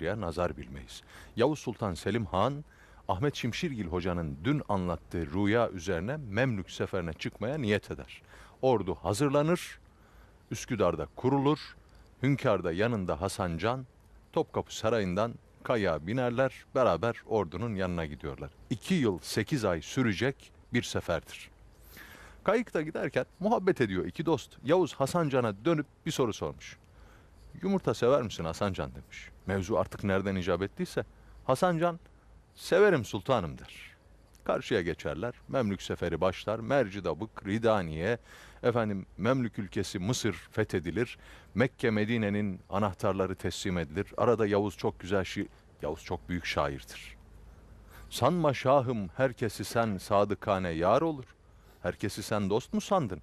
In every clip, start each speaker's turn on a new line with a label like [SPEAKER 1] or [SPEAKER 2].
[SPEAKER 1] köprüye nazar bilmeyiz. Yavuz Sultan Selim Han, Ahmet Şimşirgil Hoca'nın dün anlattığı rüya üzerine Memlük seferine çıkmaya niyet eder. Ordu hazırlanır, Üsküdar'da kurulur, Hünkâr'da yanında Hasan Can, Topkapı Sarayı'ndan kaya binerler, beraber ordunun yanına gidiyorlar. İki yıl sekiz ay sürecek bir seferdir. Kayıkta giderken muhabbet ediyor iki dost. Yavuz Hasan Can'a dönüp bir soru sormuş. Yumurta sever misin Hasan Can demiş. Mevzu artık nereden icap ettiyse. Hasan Can severim sultanım der. Karşıya geçerler. Memlük seferi başlar. Mercidabık, Ridaniye, efendim Memlük ülkesi Mısır fethedilir. Mekke, Medine'nin anahtarları teslim edilir. Arada Yavuz çok güzel şiir. Yavuz çok büyük şairdir. Sanma şahım herkesi sen sadıkane yar olur. Herkesi sen dost mu sandın?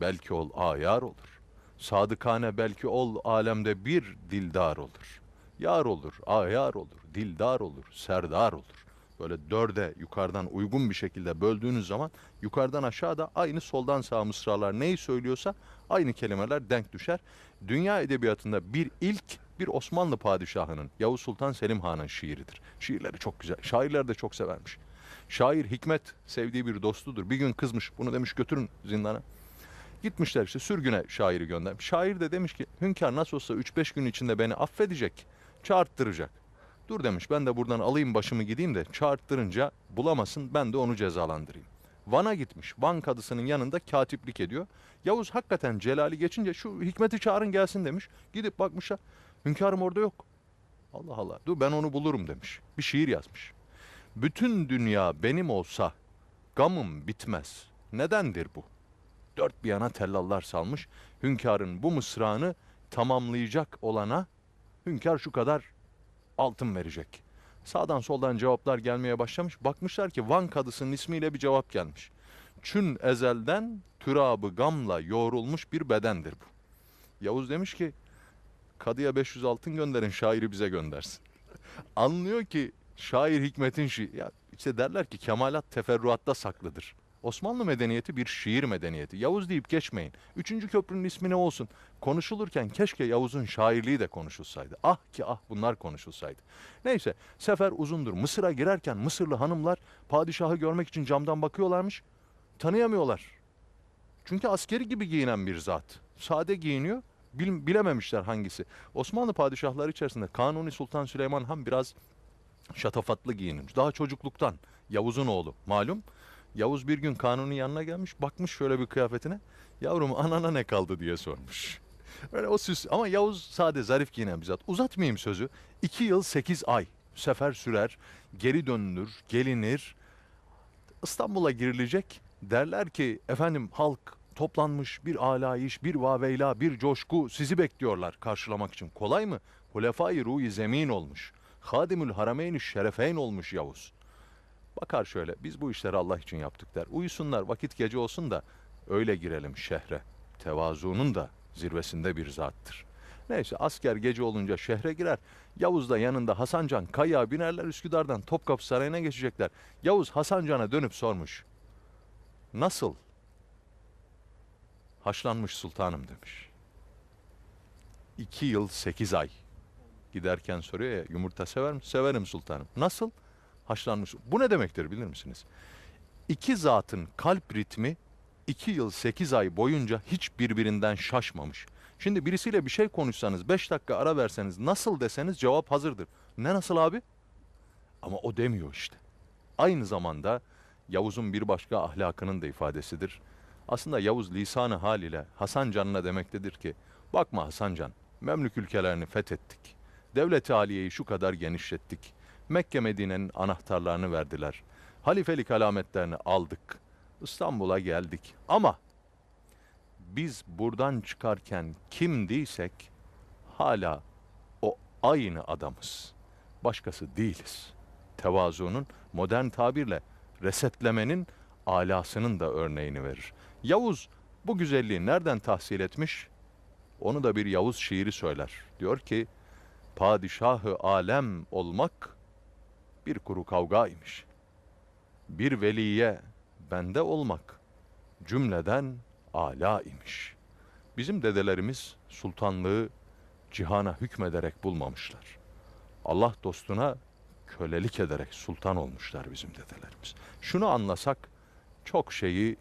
[SPEAKER 1] Belki ol ayar olur. Sadıkane belki ol alemde bir dildar olur. Yar olur, ayar olur, dildar olur, serdar olur. Böyle dörde yukarıdan uygun bir şekilde böldüğünüz zaman yukarıdan aşağıda aynı soldan sağa mısralar neyi söylüyorsa aynı kelimeler denk düşer. Dünya edebiyatında bir ilk bir Osmanlı padişahının Yavuz Sultan Selim Han'ın şiiridir. Şiirleri çok güzel. Şairler de çok severmiş. Şair Hikmet sevdiği bir dostudur. Bir gün kızmış bunu demiş götürün zindana. Gitmişler işte sürgüne şairi göndermiş. Şair de demiş ki hünkâr nasıl olsa 3-5 gün içinde beni affedecek, çağırttıracak. Dur demiş ben de buradan alayım başımı gideyim de çağırttırınca bulamasın ben de onu cezalandırayım. Van'a gitmiş. Van kadısının yanında katiplik ediyor. Yavuz hakikaten Celali geçince şu Hikmet'i çağırın gelsin demiş. Gidip bakmışlar. Hünkârım orada yok. Allah Allah. Dur ben onu bulurum demiş. Bir şiir yazmış. Bütün dünya benim olsa gamım bitmez. Nedendir bu? Dört bir yana tellallar salmış. Hünkârın bu mısrağını tamamlayacak olana hünkâr şu kadar altın verecek. Sağdan soldan cevaplar gelmeye başlamış. Bakmışlar ki Van kadısının ismiyle bir cevap gelmiş. Çün ezelden türabı gamla yoğrulmuş bir bedendir bu. Yavuz demiş ki kadıya 500 altın gönderin şairi bize göndersin. Anlıyor ki şair hikmetin şiir. Ya işte derler ki kemalat teferruatta saklıdır. Osmanlı medeniyeti bir şiir medeniyeti. Yavuz deyip geçmeyin. Üçüncü köprünün ismi ne olsun? Konuşulurken keşke Yavuz'un şairliği de konuşulsaydı. Ah ki ah bunlar konuşulsaydı. Neyse sefer uzundur. Mısır'a girerken Mısırlı hanımlar padişahı görmek için camdan bakıyorlarmış. Tanıyamıyorlar. Çünkü askeri gibi giyinen bir zat. Sade giyiniyor. Bil- bilememişler hangisi. Osmanlı padişahları içerisinde Kanuni Sultan Süleyman Han biraz şatafatlı giyinmiş. Daha çocukluktan. Yavuz'un oğlu malum. Yavuz bir gün Kanuni yanına gelmiş. Bakmış şöyle bir kıyafetine. Yavrum anana ne kaldı diye sormuş. Öyle o süs. Ama Yavuz sade zarif giyinen bir zat. Uzatmayayım sözü. İki yıl sekiz ay sefer sürer. Geri dönülür, gelinir. İstanbul'a girilecek. Derler ki efendim halk toplanmış bir alayış, bir vaveyla, bir coşku sizi bekliyorlar karşılamak için. Kolay mı? Hulefai ruhi zemin olmuş. Hadimül Harameyn Şerefeyn olmuş Yavuz. Bakar şöyle biz bu işleri Allah için yaptık der. Uyusunlar vakit gece olsun da öyle girelim şehre. Tevazuunun da zirvesinde bir zattır. Neyse asker gece olunca şehre girer. Yavuz da yanında Hasancan kaya binerler Üsküdar'dan Topkapı Sarayı'na geçecekler. Yavuz Hasancan'a dönüp sormuş. Nasıl? Haşlanmış sultanım demiş. İki yıl sekiz ay. Giderken soruyor ya yumurta sever mi? Severim sultanım. Nasıl? Haşlanmış. Bu ne demektir bilir misiniz? İki zatın kalp ritmi iki yıl sekiz ay boyunca hiç birbirinden şaşmamış. Şimdi birisiyle bir şey konuşsanız beş dakika ara verseniz nasıl deseniz cevap hazırdır. Ne nasıl abi? Ama o demiyor işte. Aynı zamanda Yavuz'un bir başka ahlakının da ifadesidir. Aslında Yavuz lisanı haliyle Hasan Can'ına demektedir ki bakma Hasan Can Memlük ülkelerini fethettik. Devlet-i Aliye'yi şu kadar genişlettik. Mekke Medine'nin anahtarlarını verdiler. Halifelik alametlerini aldık. İstanbul'a geldik. Ama biz buradan çıkarken kimdiysek hala o aynı adamız. Başkası değiliz. Tevazunun modern tabirle resetlemenin alasının da örneğini verir. Yavuz bu güzelliği nereden tahsil etmiş? Onu da bir Yavuz şiiri söyler. Diyor ki, padişahı alem olmak bir kuru kavga imiş. Bir veliye bende olmak cümleden ala imiş. Bizim dedelerimiz sultanlığı cihana hükmederek bulmamışlar. Allah dostuna kölelik ederek sultan olmuşlar bizim dedelerimiz. Şunu anlasak çok şeyi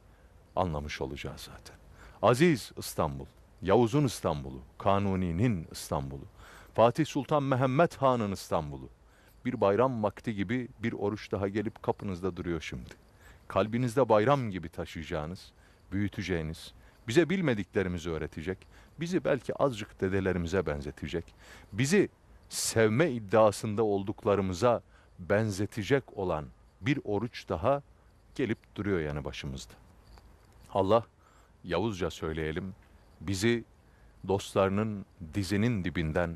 [SPEAKER 1] anlamış olacağız zaten. Aziz İstanbul, Yavuz'un İstanbul'u, Kanuni'nin İstanbul'u, Fatih Sultan Mehmet Han'ın İstanbul'u. Bir bayram vakti gibi bir oruç daha gelip kapınızda duruyor şimdi. Kalbinizde bayram gibi taşıyacağınız, büyüteceğiniz, bize bilmediklerimizi öğretecek, bizi belki azıcık dedelerimize benzetecek, bizi sevme iddiasında olduklarımıza benzetecek olan bir oruç daha gelip duruyor yanı başımızda. Allah Yavuzca söyleyelim bizi dostlarının dizinin dibinden